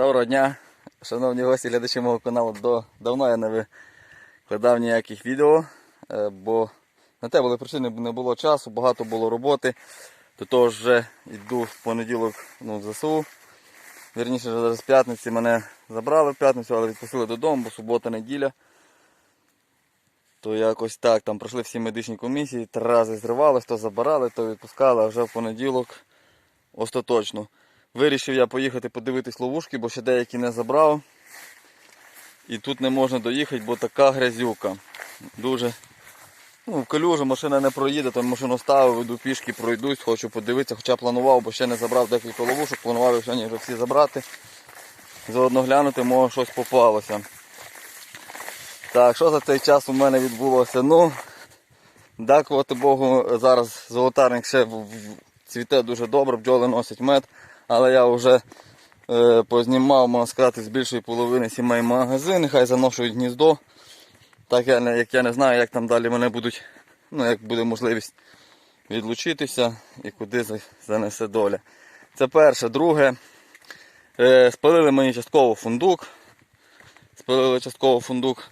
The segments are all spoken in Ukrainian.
Доброго дня, шановні гості, глядачі мого каналу. До, давно я не викладав ніяких відео, е, бо на те були причини, не було часу, багато було роботи. До того ж вже йду в понеділок ну, в ЗСУ. Вірніше, вже з п'ятниці мене забрали в п'ятницю, але відпустили додому, бо субота, неділя. То якось так, там пройшли всі медичні комісії, три рази зривались, то забирали, то відпускали, а вже в понеділок остаточно. Вирішив я поїхати подивитись ловушки, бо ще деякі не забрав. І тут не можна доїхати, бо така грязюка. Дуже ну, в калюжу машина не проїде, там машину ставив, іду пішки, пройдусь, хочу подивитися, хоча планував, бо ще не забрав декілька ловушок, планував їх вже всі забрати. Заодно глянути, може щось попалося. Так, що за цей час у мене відбулося? Ну, дякувати Богу, зараз золотарник ще цвіте дуже добре, бджоли носять мед, але я вже е, познімав, можна сказати, з більшої половини сімей магазин, хай заношують гніздо. Так я, як я не знаю, як там далі мене будуть, ну як буде можливість відлучитися і куди занесе доля. Це перше. Друге, е, спалили мені частково фундук. Спалили частково фундук.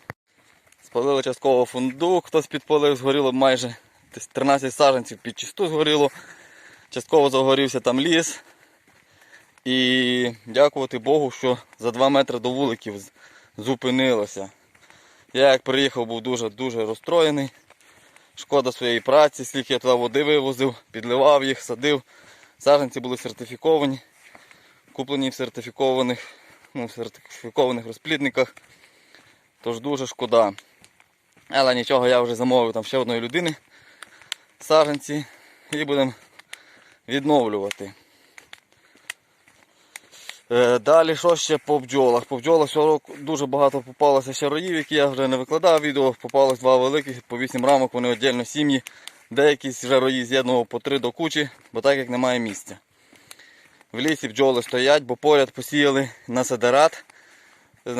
Спалили частково фундук, хтось підпалив, згоріло майже десь 13 саджанців під чисту згоріло. Частково загорівся там ліс. І дякувати Богу, що за 2 метри до вуликів зупинилося. Я як приїхав, був дуже-дуже розстроєний. Шкода своєї праці, скільки я туди води вивозив, підливав їх, садив. Саджанці були сертифіковані, куплені в сертифікованих, ну, в сертифікованих розплідниках. Тож дуже шкода. Але нічого, я вже замовив там ще одної людини саджанці і будемо відновлювати. Е, Далі що ще по бджолах? По бджолах цього року дуже багато попалося ще роїв, які я вже не викладав відео. Попалось два великих, по 8 рамок, вони віддільно сім'ї. Деякі вже рої з'єднував по 3 до кучі, бо так як немає місця. В лісі бджоли стоять, бо поряд посіяли на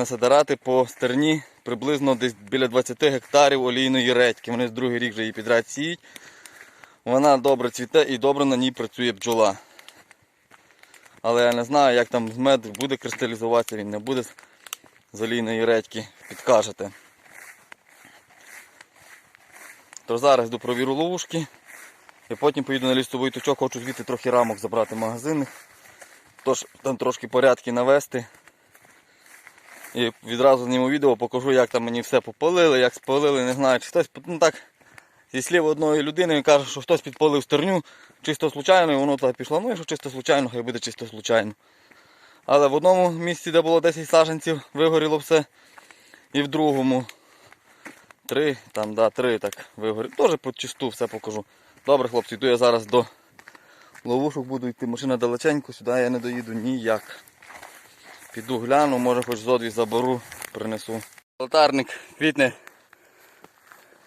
сидерати по стерні приблизно десь біля 20 гектарів олійної редьки. Вони з другий рік вже її підряд сіють. Вона добре цвіте і добре на ній працює бджола. Але я не знаю, як там мед буде кристалізуватися, він не буде з- олійної редьки, підкажете. То зараз йду провіру ловушки. І потім поїду на лістовий точок, хочу звідти трохи рамок забрати магазинних. Тож там трошки порядки навести. І відразу зніму відео, покажу, як там мені все попалили, як спалили, не знаю, чи хтось ну так, зі слів одної людини він каже, що хтось підпалив стерню чисто случайно, і воно туди пішло. Ну, якщо чисто случайно, хай буде чисто случайно. Але в одному місці, де було 10 саженців, вигоріло все. І в другому три, там, да, три так вигоріло. Теж по чисту все покажу. Добре, хлопці, йду я зараз до ловушок, буду йти. Машина далеченько, сюди я не доїду ніяк. Піду гляну, може хоч зодві заберу, принесу. Лотарник квітне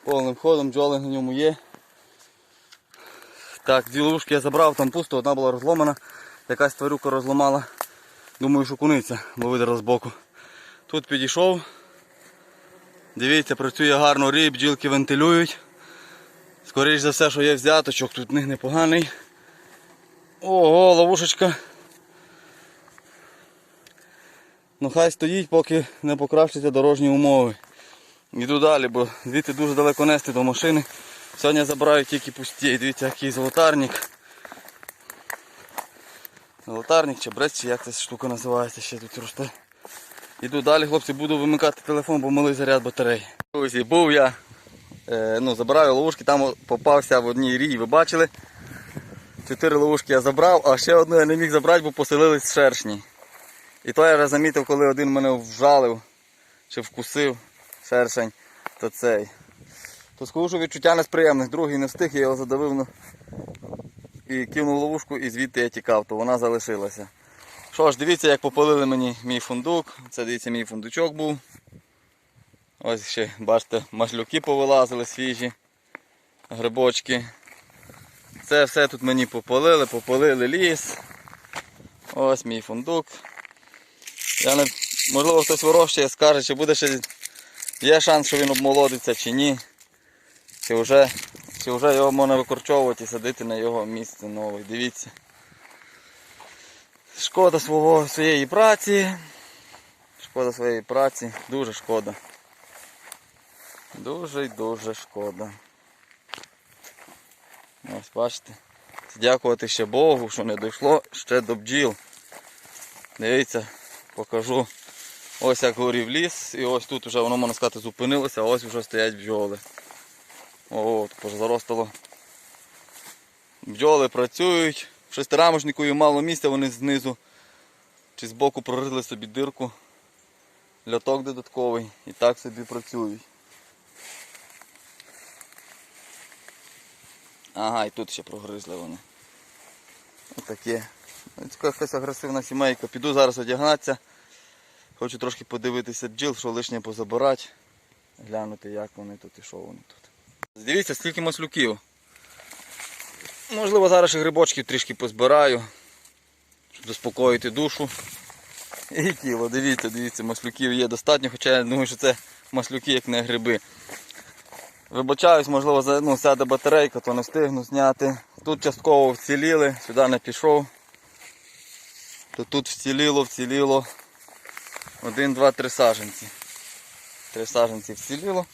повним ходом, бджоли на ньому є. Так, дві ловушки я забрав, там пусто, одна була розломана, якась тварюка розламала. Думаю, що куниця, бо видерла з боку. Тут підійшов. Дивіться, працює гарно рій, бджілки вентилюють. Скоріше за все, що є взяточок, тут них непоганий. Ого, ловушечка. Ну хай стоїть, поки не покращаться дорожні умови. Йду далі, бо звідти дуже далеко нести до машини. Сьогодні забираю тільки пусті. Дивіться, який золотарник. Золотарник чи брець, чи як ця штука називається, ще тут росте. Іду далі, хлопці, буду вимикати телефон, бо малий заряд батареї. Друзі, був я, е, ну, забираю ловушки, там попався в одній рій, ви бачили. Чотири ловушки я забрав, а ще одну я не міг забрати, бо поселились шершні. І то я вже замітив, коли один мене вжалив чи вкусив шершень, то цей. То скажу, що відчуття несприємних, другий не встиг, я його задавив ну, і кинув ловушку і звідти я тікав, то вона залишилася. Що ж, дивіться, як попалили мені мій фундук. Це дивіться, мій фундучок був. Ось ще, бачите, машлюки повилазили свіжі, грибочки. Це все тут мені попалили, попалили ліс. Ось мій фундук. Я не, можливо, хтось вирощує, скаже, чи буде ще є шанс, що він обмолодиться чи ні. Чи вже, чи вже його можна викорчовувати і садити на його місце нове. Дивіться. Шкода свого, своєї праці. Шкода своєї праці, дуже шкода. Дуже й дуже шкода. Ось бачите. Дякувати ще Богу, що не дійшло ще до бджіл. Дивіться, покажу. Ось як горів ліс, і ось тут вже воно, можна сказати, зупинилося, а ось вже стоять бджоли. О, тут заростало. Бджоли працюють. В шестирамошнику мало місця, вони знизу чи збоку прорили собі дирку. Льоток додатковий і так собі працюють. Ага, і тут ще прогризли вони. Ось Така якась агресивна сімейка. Піду зараз одягнатися. Хочу трошки подивитися бджіл, що лишнє позабирати. Глянути, як вони тут і що вони тут. Дивіться, скільки маслюків. Можливо, зараз ще грибочків трішки позбираю, щоб заспокоїти душу. І тіло, дивіться, дивіться, маслюків є достатньо, хоча я думаю, що це маслюки, як не гриби. Вибачаюсь, можливо, ну, сяде батарейка, то не встигну зняти. Тут частково вціліли, сюди не пішов. То тут вціліло, вціліло. Один, два, три саженці. Три саженці вціліло.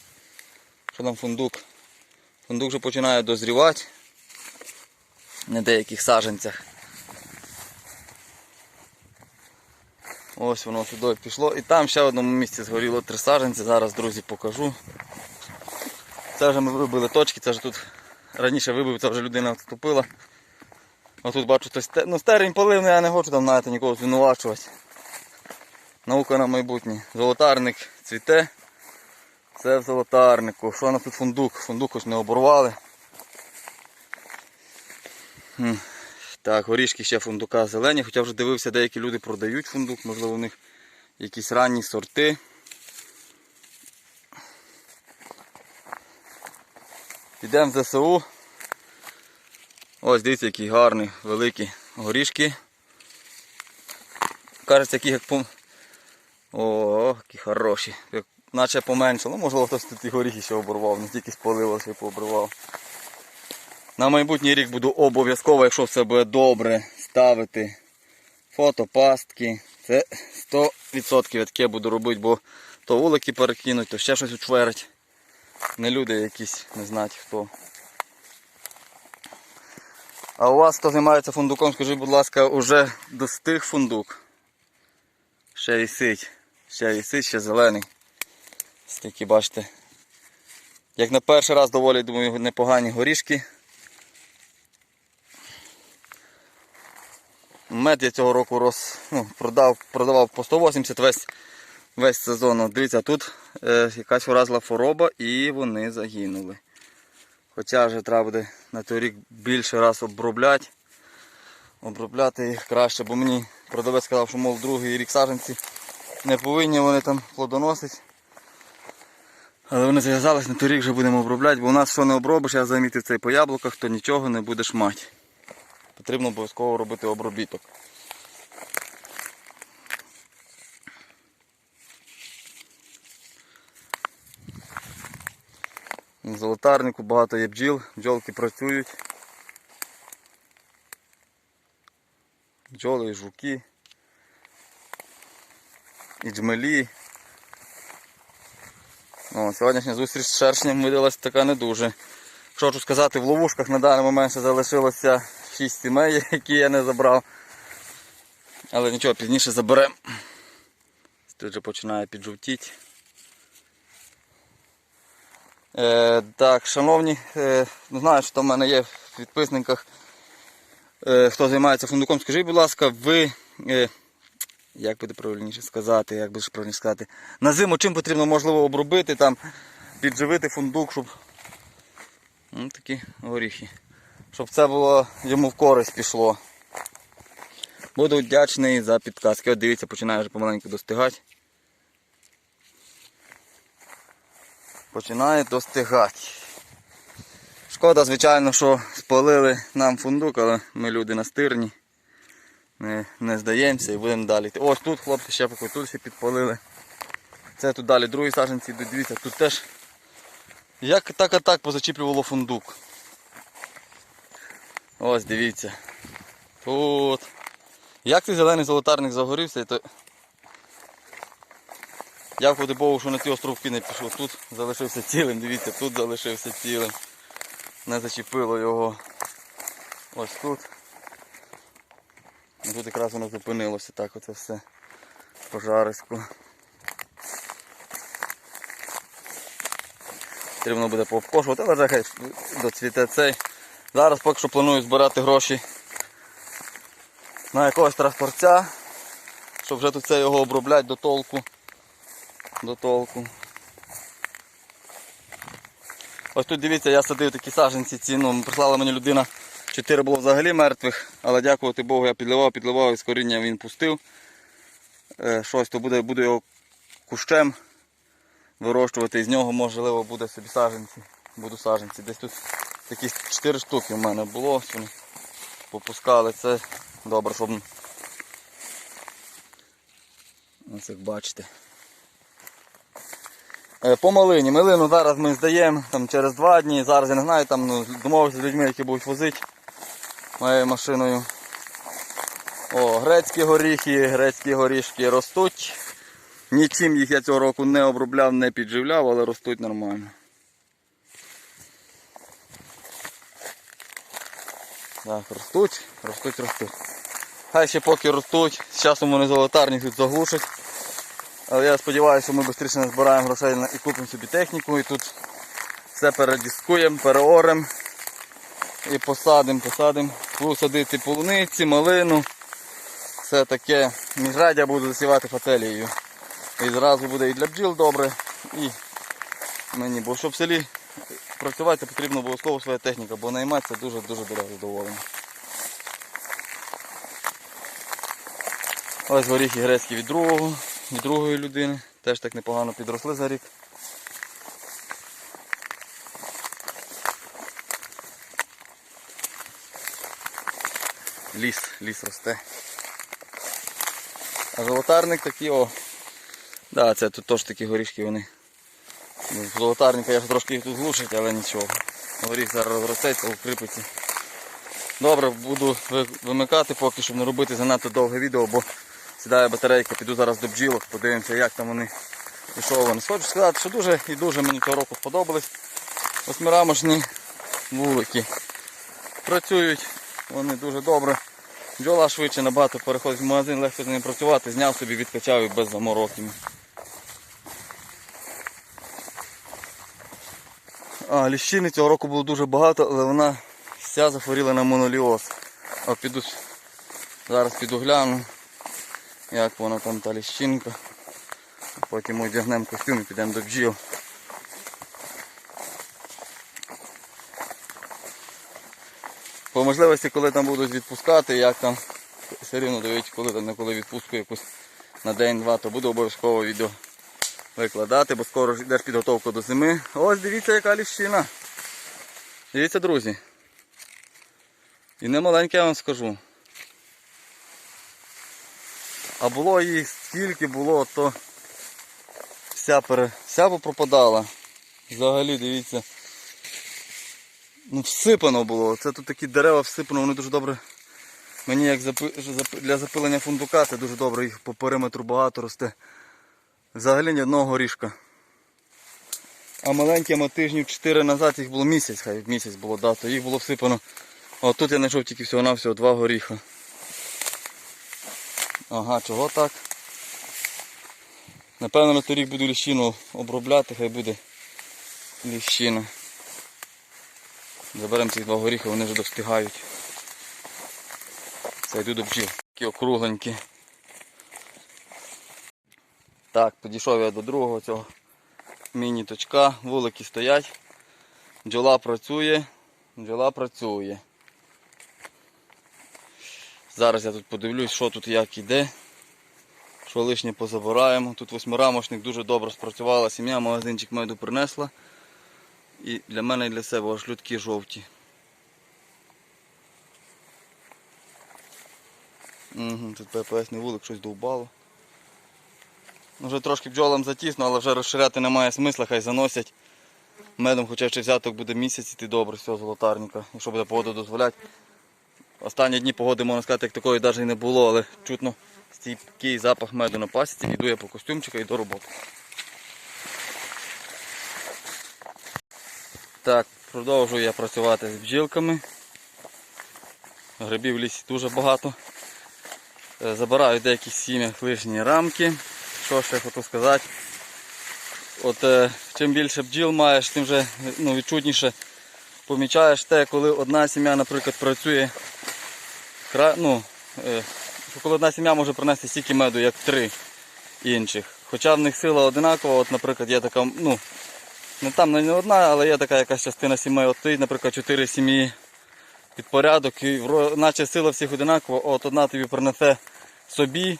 Що там фундук? Фундук вже починає дозрівати на деяких саженцях. Ось воно сюди пішло. І там ще в одному місці згоріло три саженці. Зараз, друзі, покажу. Це вже ми вибили точки, це вже тут раніше вибив, це вже людина відступила. А тут бачу, ну, стерень поливний, я не хочу там знаєте, нікого звинувачувати. Наука на майбутнє. Золотарник цвіте. Це в золотарнику. Що у нас тут фундук? Фундук ось не оборвали. Так, горішки ще фундука зелені, хоча вже дивився, деякі люди продають фундук, можливо, у них якісь ранні сорти. Підемо в ЗСУ. Ось дивіться, який гарний, великі горішки. Кажеться, які як. О, які хороші. Наче поменшало. Ну, можливо, хтось тут і горіхи ще оборвав, не тільки спалило, ще пообривав. На майбутній рік буду обов'язково, якщо все буде добре, ставити фотопастки. Це 100% я буду робити, бо то вулики перекинуть, то ще щось учверить. Не люди якісь, не знають хто. А у вас, хто займається фундуком, скажіть, будь ласка, уже достиг фундук. Ще висить. Ще висить, ще зелений. Ось бачите. Як на перший раз доволі, думаю, непогані горішки. Мед я цього року роз, ну, продав, продавав по 180 весь, весь сезон. Дивіться, тут е, якась вразила хвороба і вони загинули. Хоча вже треба буде на той рік більше раз обробляти. Обробляти їх краще, бо мені продавець сказав, що мов другий рік саженці не повинні вони там плодоносити. Але вони зав'язались, на той рік вже будемо обробляти, бо у нас що не обробиш, я замітив це по яблуках, то нічого не будеш мати. Потрібно обов'язково робити обробіток. На золотарнику багато є бджіл, бджолки працюють. Бджоли і жуки. І джмелі. О, сьогоднішня зустріч з шершнем видалась така не дуже. Що хочу сказати, в ловушках на даний момент ще залишилося 6 сімей, які я не забрав. Але нічого, пізніше заберемо. Тут вже починає піджовтіти. Е, так, шановні, е, ну, знаю, що в мене є в підписниках, е, хто займається фундуком, скажіть, будь ласка, ви, е, як буде правильніше сказати, як буде правильніше сказати, на зиму чим потрібно можливо обробити, там, підживити фундук, щоб ну, такі горіхи. Щоб це було йому в користь пішло. Буду вдячний за підказки. От дивіться, починає вже помаленьку достигати. Починає достигати. Шкода, звичайно, що спалили нам фундук, але ми люди настирні. Не, не здаємося і будемо далі. Ось тут хлопці ще поки тут підпалили. Це тут далі другі саженці. Дивіться, тут теж як так а так позачіплювало фундук. Ось дивіться. Тут. Як цей зелений золотарник загорівся, то Дякувати Богу, що на ті островки не пішов. Тут залишився цілим, дивіться, тут залишився цілим. Не зачепило його. Ось тут. Тут якраз воно зупинилося так оце все. Пожарисько. Потрібно буде пообкошувати, але вже хай доцвіте цей. Зараз поки що планую збирати гроші на якогось тракторця, щоб вже тут це його обробляти до толку. До толку. Ось тут дивіться, я садив такі саженці ці, ну, прислала мені людина. Чотири було взагалі мертвих, але дякувати Богу, я підливав, підливав і з коріння він пустив. Е, щось то буде, буду його кущем вирощувати, з нього можливо буде собі саженці. Буду саженці. Десь тут такі 4 штуки в мене було, вони попускали. Це добре, щоб. Ось як бачите. Е, По малині. Малину зараз ми здаємо там, через два дні. Зараз я не знаю, там ну, домовився з людьми, які будуть возити моєю машиною. О, грецькі горіхи, грецькі горішки ростуть. Нічим їх я цього року не обробляв, не підживляв, але ростуть нормально. Так, ростуть, ростуть, ростуть. Хай ще поки ростуть, з часом вони золотарні тут заглушать. Але я сподіваюся, що ми швидше назбираємо грошей і купимо собі техніку і тут все передіскуємо, переоремо і посадимо, посадимо. Буду садити полуниці, малину. Все таке. Міжрадя буду засівати фацелією. І зразу буде і для бджіл добре, і мені. Бо щоб в селі працювати, потрібна обов'язково своя техніка, бо найматися дуже-дуже дорого задоволено. Ось горіхи грецькі від другого, від другої людини. Теж так непогано підросли за рік. Ліс, ліс росте. А золотарник такий, о. Да, це тут теж такі горішки вони. Ну, Золотарника я ж трошки їх тут глушить, але нічого. Горіх зараз розростеться, укріпиться. Добре, буду вимикати поки, щоб не робити занадто довге відео, бо сідає батарейка, піду зараз до бджілок, подивимося, як там вони і вони. Хочу сказати, що дуже і дуже мені цього року сподобались. Восьмирамошні вулики. Працюють вони дуже добре. Бджола швидше набагато переходить в магазин, легко з ним працювати, зняв собі, відкачав і без замороків. А, ліщини цього року було дуже багато, але вона вся захворіла на моноліоз. А піду, зараз піду гляну, як вона там та ліщинка. Потім одягнемо костюм і підемо до бджіл. Можливості, коли там будуть відпускати, як там все рівно дають, коли там коли відпустку якусь на день-два, то буду обов'язково відео викладати, бо скоро ж йдеш підготовка до зими. Ось дивіться, яка ліщина. Дивіться, друзі. І не маленьке я вам скажу. А було їх стільки було, то вся, пере... вся попропадала. Взагалі, дивіться. Ну, всипано було. Це тут такі дерева всипано, вони дуже добре. Мені як для запилення фундука, це дуже добре, їх по периметру багато росте. Взагалі ні одного горішка. А маленькими тижнів 4 назад їх було місяць, хай місяць було дато, їх було всипано. О, тут я знайшов тільки всього-навсього два горіха. Ага, чого так? Напевно на торік буду ліщину обробляти, хай буде ліщина. Заберемо ці два горіхи, вони вже достигають. Це йду до бджіл. Такі округленькі. Так, підійшов я до другого цього міні-точка. Вулики стоять. Бджола працює. Бджола працює. Зараз я тут подивлюсь, що тут як іде. Що лишнє позабираємо. Тут восьмирамошник дуже добре спрацювала сім'я, магазинчик меду принесла. І для мене і для себе аж людки жовті. Тут ППСний вулик щось довбало. Ну, Вже трошки бджолам затісно, але вже розширяти немає смисла, хай заносять. Медом хоча ще взяток буде місяць іти добре з цього золотарника, якщо буде погода дозволяти. Останні дні погоди, можна сказати, як такої навіть не було, але чутно стійкий запах меду на пасіці, йду я по костюмчика і до роботи. Так, продовжую я працювати з бджілками. Грибів в лісі дуже багато. Е, Забираю в деяких сім'ях лишні рамки. Що ще хочу сказати? От е, чим більше бджіл маєш, тим вже ну, відчутніше помічаєш те, коли одна сім'я, наприклад, працює. Ну, е, коли одна сім'я може принести стільки меду, як три інших. Хоча в них сила одинакова, от, наприклад, є така, ну, не там не одна, але є така якась частина сімей. От стоїть, наприклад, чотири сім'ї під порядок, і наче сила всіх одинакова, от одна тобі принесе собі,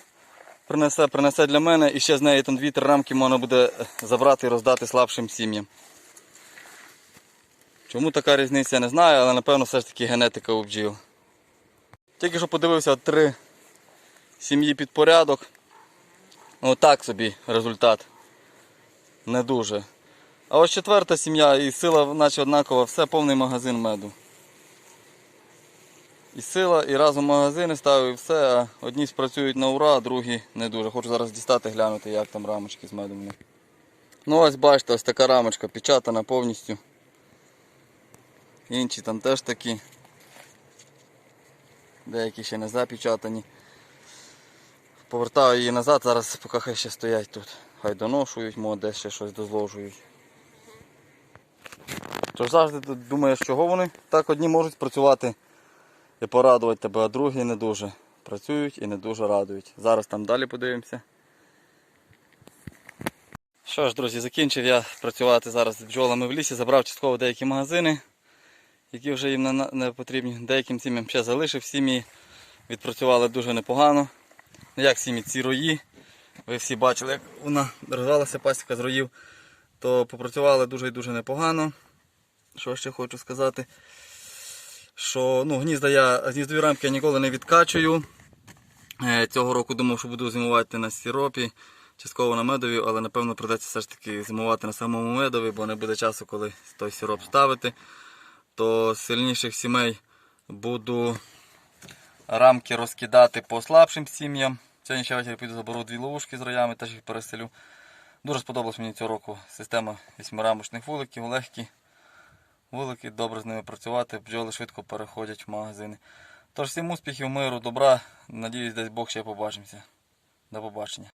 принесе, принесе для мене, і ще з неї там дві-три рамки можна буде забрати і роздати слабшим сім'ям. Чому така різниця, я не знаю, але напевно все ж таки генетика у бджіл. Тільки що подивився три сім'ї під порядок. Ну так собі результат. Не дуже. А ось четверта сім'я і сила наче однакова, все повний магазин меду. І сила, і разом магазини ставив, і все, а одні спрацюють на ура, а другі не дуже. Хочу зараз дістати, глянути, як там рамочки з медом. них. Ну ось бачите, ось така рамочка печатана повністю. Інші там теж такі. Деякі ще не запечатані. Повертаю її назад, зараз поки хай ще стоять тут. Хай доношують, може десь ще щось дозложують. Тож завжди думаєш, чого вони так одні можуть працювати і порадувати тебе, а другі не дуже. Працюють і не дуже радують. Зараз там далі подивимося. Що ж, друзі, закінчив я працювати зараз з бджолами в лісі, забрав частково деякі магазини, які вже їм не, потрібні. Деяким сім'ям ще залишив сім'ї. Відпрацювали дуже непогано. Ну, Як сім'ї ці рої. Ви всі бачили, як вона розвалася пасіка з роїв, то попрацювали дуже і дуже непогано. Що ще хочу сказати? Що ну, гнізда я, гніздові рамки я ніколи не відкачую. Е, Цього року думав, що буду зимувати на сиропі, частково на медові, але напевно придеться все ж таки зимувати на самому медові, бо не буде часу, коли той сироп ставити. То з сильніших сімей буду рамки розкидати по слабшим сім'ям. Сьогодні ще ввечері піду заберу дві ловушки з роями, теж їх переселю. Дуже сподобалась мені цього року система вісьмирамочних вуликів, легкі. Вулики, добре з ними працювати, бджоли швидко переходять в магазини. Тож всім успіхів, миру, добра. Надіюсь, десь Бог ще побачимося. До побачення.